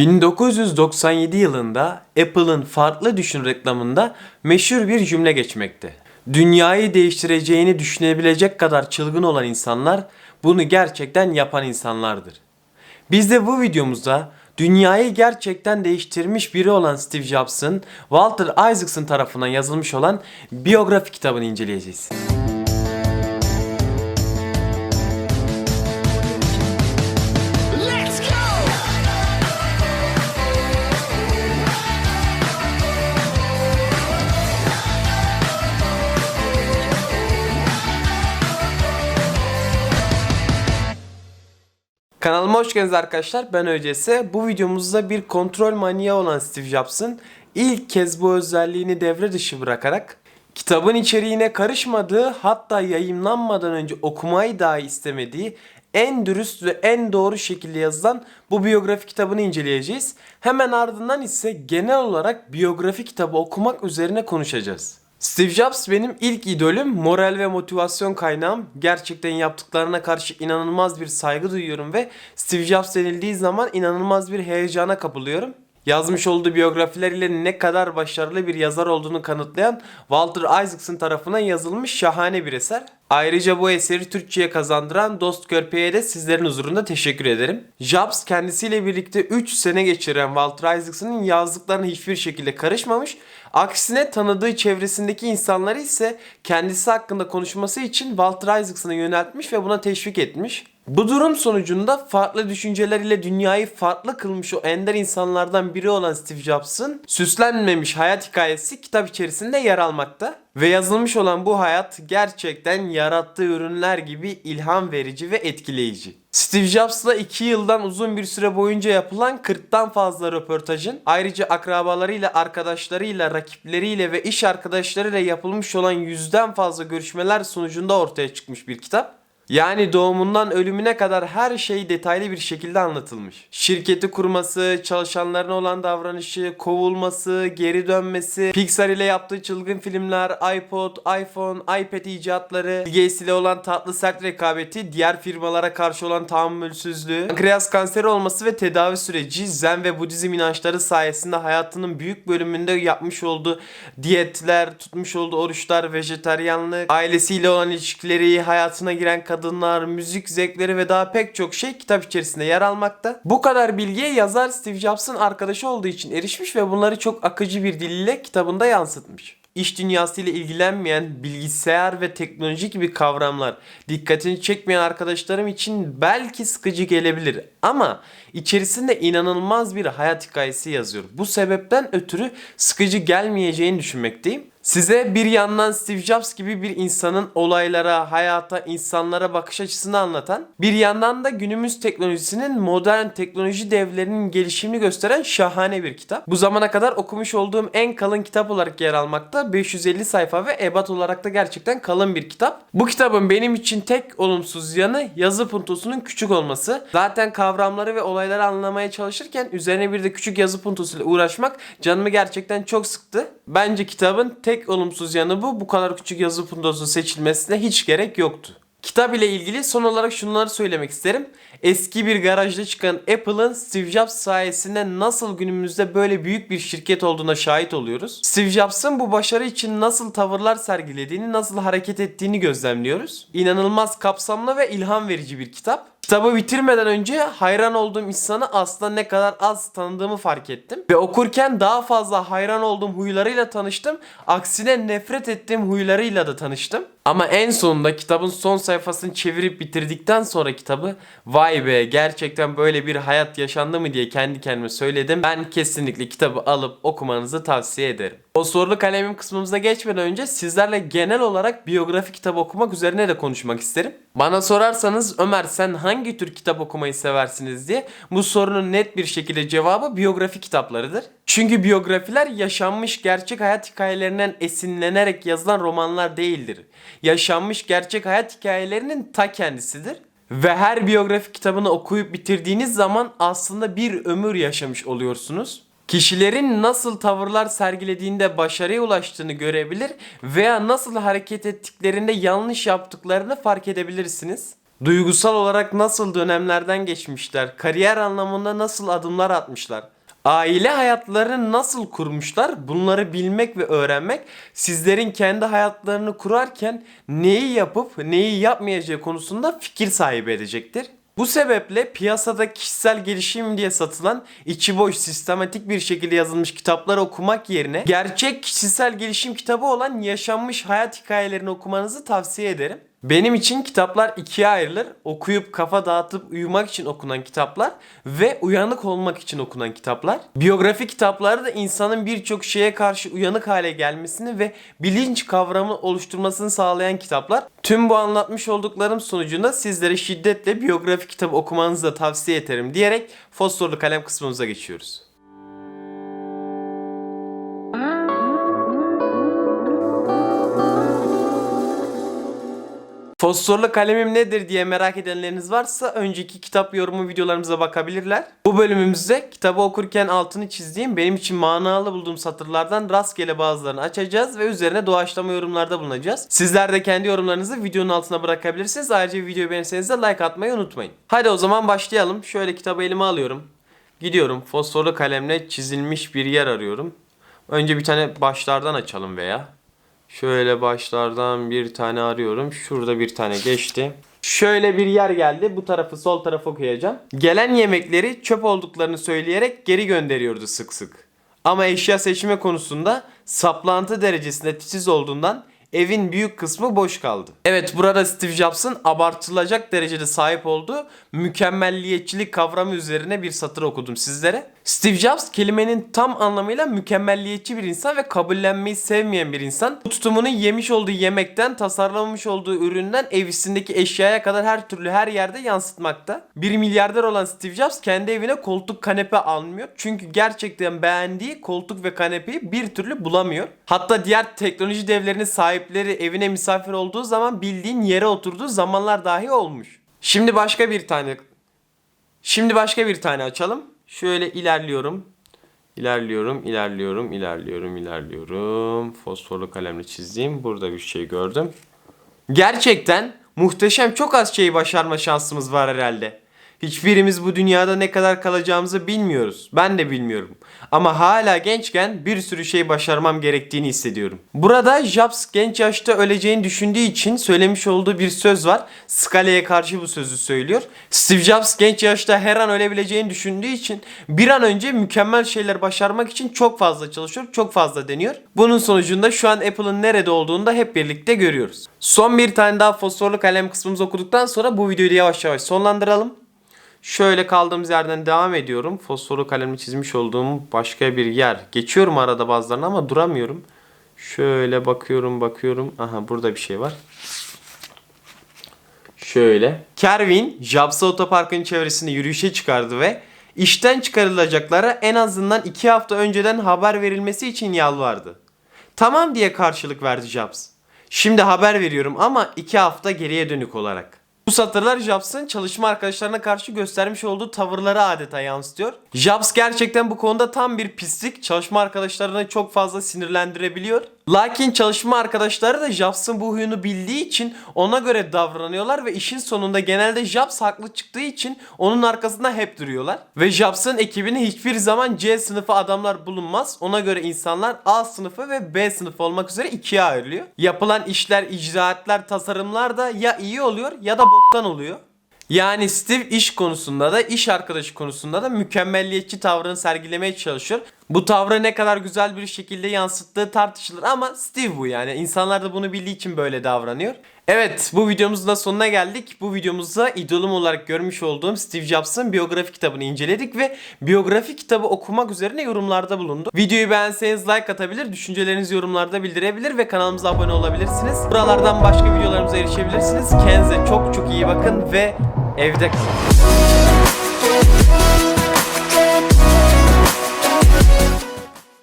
1997 yılında Apple'ın farklı düşün reklamında meşhur bir cümle geçmekte. Dünyayı değiştireceğini düşünebilecek kadar çılgın olan insanlar bunu gerçekten yapan insanlardır. Biz de bu videomuzda dünyayı gerçekten değiştirmiş biri olan Steve Jobs'ın Walter Isaacson tarafından yazılmış olan biyografi kitabını inceleyeceğiz. Kanalıma hoş geldiniz arkadaşlar. Ben ÖCS. Bu videomuzda bir kontrol manyağı olan Steve Jobs'ın ilk kez bu özelliğini devre dışı bırakarak kitabın içeriğine karışmadığı hatta yayınlanmadan önce okumayı dahi istemediği en dürüst ve en doğru şekilde yazılan bu biyografi kitabını inceleyeceğiz. Hemen ardından ise genel olarak biyografi kitabı okumak üzerine konuşacağız. Steve Jobs benim ilk idolüm, moral ve motivasyon kaynağım. Gerçekten yaptıklarına karşı inanılmaz bir saygı duyuyorum ve Steve Jobs denildiği zaman inanılmaz bir heyecana kapılıyorum. Yazmış olduğu biyografileriyle ne kadar başarılı bir yazar olduğunu kanıtlayan Walter Isaacson tarafından yazılmış şahane bir eser. Ayrıca bu eseri Türkçe'ye kazandıran Dost Körpe'ye de sizlerin huzurunda teşekkür ederim. Jobs kendisiyle birlikte 3 sene geçiren Walter Isaacson'ın yazdıklarına hiçbir şekilde karışmamış. Aksine tanıdığı çevresindeki insanları ise kendisi hakkında konuşması için Walter Isaacson'a yöneltmiş ve buna teşvik etmiş. Bu durum sonucunda farklı düşünceler ile dünyayı farklı kılmış o ender insanlardan biri olan Steve Jobs'ın süslenmemiş hayat hikayesi kitap içerisinde yer almakta. Ve yazılmış olan bu hayat gerçekten yarattığı ürünler gibi ilham verici ve etkileyici. Steve Jobs'la 2 yıldan uzun bir süre boyunca yapılan 40'tan fazla röportajın ayrıca akrabalarıyla, arkadaşlarıyla, rakipleriyle ve iş arkadaşlarıyla yapılmış olan yüzden fazla görüşmeler sonucunda ortaya çıkmış bir kitap. Yani doğumundan ölümüne kadar her şey detaylı bir şekilde anlatılmış. Şirketi kurması, çalışanlarına olan davranışı, kovulması, geri dönmesi, Pixar ile yaptığı çılgın filmler, iPod, iPhone, iPad icatları, Bill Gates ile olan tatlı sert rekabeti, diğer firmalara karşı olan tahammülsüzlüğü, pankreas kanseri olması ve tedavi süreci, zen ve budizm inançları sayesinde hayatının büyük bölümünde yapmış olduğu diyetler, tutmuş olduğu oruçlar, vejetaryenlik, ailesiyle olan ilişkileri, hayatına giren kadınlar, müzik zevkleri ve daha pek çok şey kitap içerisinde yer almakta. Bu kadar bilgiye yazar Steve Jobs'ın arkadaşı olduğu için erişmiş ve bunları çok akıcı bir dille kitabında yansıtmış. İş dünyasıyla ilgilenmeyen bilgisayar ve teknoloji gibi kavramlar dikkatini çekmeyen arkadaşlarım için belki sıkıcı gelebilir ama içerisinde inanılmaz bir hayat hikayesi yazıyor. Bu sebepten ötürü sıkıcı gelmeyeceğini düşünmekteyim. Size bir yandan Steve Jobs gibi bir insanın olaylara, hayata, insanlara bakış açısını anlatan, bir yandan da günümüz teknolojisinin modern teknoloji devlerinin gelişimini gösteren şahane bir kitap. Bu zamana kadar okumuş olduğum en kalın kitap olarak yer almakta. 550 sayfa ve ebat olarak da gerçekten kalın bir kitap. Bu kitabın benim için tek olumsuz yanı yazı puntosunun küçük olması. Zaten kavramları ve olayları anlamaya çalışırken üzerine bir de küçük yazı puntosuyla uğraşmak canımı gerçekten çok sıktı. Bence kitabın tek olumsuz yanı bu. Bu kadar küçük yazı puntosu seçilmesine hiç gerek yoktu. Kitap ile ilgili son olarak şunları söylemek isterim. Eski bir garajda çıkan Apple'ın Steve Jobs sayesinde nasıl günümüzde böyle büyük bir şirket olduğuna şahit oluyoruz. Steve Jobs'ın bu başarı için nasıl tavırlar sergilediğini, nasıl hareket ettiğini gözlemliyoruz. İnanılmaz kapsamlı ve ilham verici bir kitap. Kitabı bitirmeden önce hayran olduğum insanı aslında ne kadar az tanıdığımı fark ettim. Ve okurken daha fazla hayran olduğum huylarıyla tanıştım. Aksine nefret ettiğim huylarıyla da tanıştım. Ama en sonunda kitabın son sayfasını çevirip bitirdikten sonra kitabı vay be gerçekten böyle bir hayat yaşandı mı diye kendi kendime söyledim. Ben kesinlikle kitabı alıp okumanızı tavsiye ederim. O sorulu kalemim kısmımıza geçmeden önce sizlerle genel olarak biyografi kitabı okumak üzerine de konuşmak isterim. Bana sorarsanız Ömer sen hangi tür kitap okumayı seversiniz diye bu sorunun net bir şekilde cevabı biyografi kitaplarıdır. Çünkü biyografiler yaşanmış gerçek hayat hikayelerinden esinlenerek yazılan romanlar değildir. Yaşanmış gerçek hayat hikayelerinin ta kendisidir. Ve her biyografi kitabını okuyup bitirdiğiniz zaman aslında bir ömür yaşamış oluyorsunuz. Kişilerin nasıl tavırlar sergilediğinde başarıya ulaştığını görebilir veya nasıl hareket ettiklerinde yanlış yaptıklarını fark edebilirsiniz. Duygusal olarak nasıl dönemlerden geçmişler? Kariyer anlamında nasıl adımlar atmışlar? Aile hayatlarını nasıl kurmuşlar? Bunları bilmek ve öğrenmek sizlerin kendi hayatlarını kurarken neyi yapıp neyi yapmayacağı konusunda fikir sahibi edecektir. Bu sebeple piyasada kişisel gelişim diye satılan içi boş sistematik bir şekilde yazılmış kitapları okumak yerine gerçek kişisel gelişim kitabı olan yaşanmış hayat hikayelerini okumanızı tavsiye ederim. Benim için kitaplar ikiye ayrılır. Okuyup kafa dağıtıp uyumak için okunan kitaplar ve uyanık olmak için okunan kitaplar. Biyografi kitapları da insanın birçok şeye karşı uyanık hale gelmesini ve bilinç kavramı oluşturmasını sağlayan kitaplar. Tüm bu anlatmış olduklarım sonucunda sizlere şiddetle biyografi kitabı okumanızı da tavsiye ederim diyerek fosforlu kalem kısmımıza geçiyoruz. Fosforlu kalemim nedir diye merak edenleriniz varsa önceki kitap yorumu videolarımıza bakabilirler. Bu bölümümüzde kitabı okurken altını çizdiğim benim için manalı bulduğum satırlardan rastgele bazılarını açacağız ve üzerine doğaçlama yorumlarda bulunacağız. Sizler de kendi yorumlarınızı videonun altına bırakabilirsiniz. Ayrıca videoyu beğenirseniz de like atmayı unutmayın. Hadi o zaman başlayalım. Şöyle kitabı elime alıyorum. Gidiyorum fosforlu kalemle çizilmiş bir yer arıyorum. Önce bir tane başlardan açalım veya. Şöyle başlardan bir tane arıyorum. Şurada bir tane geçti. Şöyle bir yer geldi. Bu tarafı sol tarafı okuyacağım. Gelen yemekleri çöp olduklarını söyleyerek geri gönderiyordu sık sık. Ama eşya seçimi konusunda saplantı derecesinde titiz olduğundan evin büyük kısmı boş kaldı. Evet burada Steve Jobs'ın abartılacak derecede sahip olduğu mükemmelliyetçilik kavramı üzerine bir satır okudum sizlere. Steve Jobs kelimenin tam anlamıyla mükemmelliyetçi bir insan ve kabullenmeyi sevmeyen bir insan. Bu tutumunu yemiş olduğu yemekten, tasarlamış olduğu üründen evisindeki eşyaya kadar her türlü her yerde yansıtmakta. Bir milyarder olan Steve Jobs kendi evine koltuk kanepe almıyor. Çünkü gerçekten beğendiği koltuk ve kanepeyi bir türlü bulamıyor. Hatta diğer teknoloji devlerinin sahipleri evine misafir olduğu zaman bildiğin yere oturduğu zamanlar dahi olmuş. Şimdi başka bir tane Şimdi başka bir tane açalım. Şöyle ilerliyorum. İlerliyorum, ilerliyorum, ilerliyorum, ilerliyorum. Fosforlu kalemle çizdiğim burada bir şey gördüm. Gerçekten muhteşem çok az şeyi başarma şansımız var herhalde. Hiçbirimiz bu dünyada ne kadar kalacağımızı bilmiyoruz. Ben de bilmiyorum. Ama hala gençken bir sürü şey başarmam gerektiğini hissediyorum. Burada Jobs genç yaşta öleceğini düşündüğü için söylemiş olduğu bir söz var. Skala'ya karşı bu sözü söylüyor. Steve Jobs genç yaşta her an ölebileceğini düşündüğü için bir an önce mükemmel şeyler başarmak için çok fazla çalışıyor, çok fazla deniyor. Bunun sonucunda şu an Apple'ın nerede olduğunu da hep birlikte görüyoruz. Son bir tane daha fosforlu kalem kısmımızı okuduktan sonra bu videoyu yavaş yavaş sonlandıralım. Şöyle kaldığımız yerden devam ediyorum. Fosforu kalemle çizmiş olduğum başka bir yer. Geçiyorum arada bazılarını ama duramıyorum. Şöyle bakıyorum bakıyorum. Aha burada bir şey var. Şöyle. Kervin, Jabsa Otopark'ın çevresinde yürüyüşe çıkardı ve işten çıkarılacaklara en azından iki hafta önceden haber verilmesi için yalvardı. Tamam diye karşılık verdi Jobs. Şimdi haber veriyorum ama iki hafta geriye dönük olarak. Bu satırlar Jobs'ın çalışma arkadaşlarına karşı göstermiş olduğu tavırları adeta yansıtıyor. Jobs gerçekten bu konuda tam bir pislik. Çalışma arkadaşlarını çok fazla sinirlendirebiliyor. Lakin çalışma arkadaşları da Jobs'ın bu huyunu bildiği için ona göre davranıyorlar ve işin sonunda genelde Jobs haklı çıktığı için onun arkasında hep duruyorlar. Ve Jobs'ın ekibine hiçbir zaman C sınıfı adamlar bulunmaz. Ona göre insanlar A sınıfı ve B sınıfı olmak üzere ikiye ayrılıyor. Yapılan işler, icraatlar, tasarımlar da ya iyi oluyor ya da boktan oluyor. Yani Steve iş konusunda da iş arkadaşı konusunda da mükemmelliyetçi tavrını sergilemeye çalışıyor. Bu tavrı ne kadar güzel bir şekilde yansıttığı tartışılır ama Steve bu yani. İnsanlar da bunu bildiği için böyle davranıyor. Evet bu videomuzun da sonuna geldik. Bu videomuzda idolum olarak görmüş olduğum Steve Jobs'ın biyografi kitabını inceledik ve biyografi kitabı okumak üzerine yorumlarda bulundu. Videoyu beğenseniz like atabilir, düşüncelerinizi yorumlarda bildirebilir ve kanalımıza abone olabilirsiniz. Buralardan başka videolarımıza erişebilirsiniz. Kendinize çok çok iyi bakın ve evde kalın.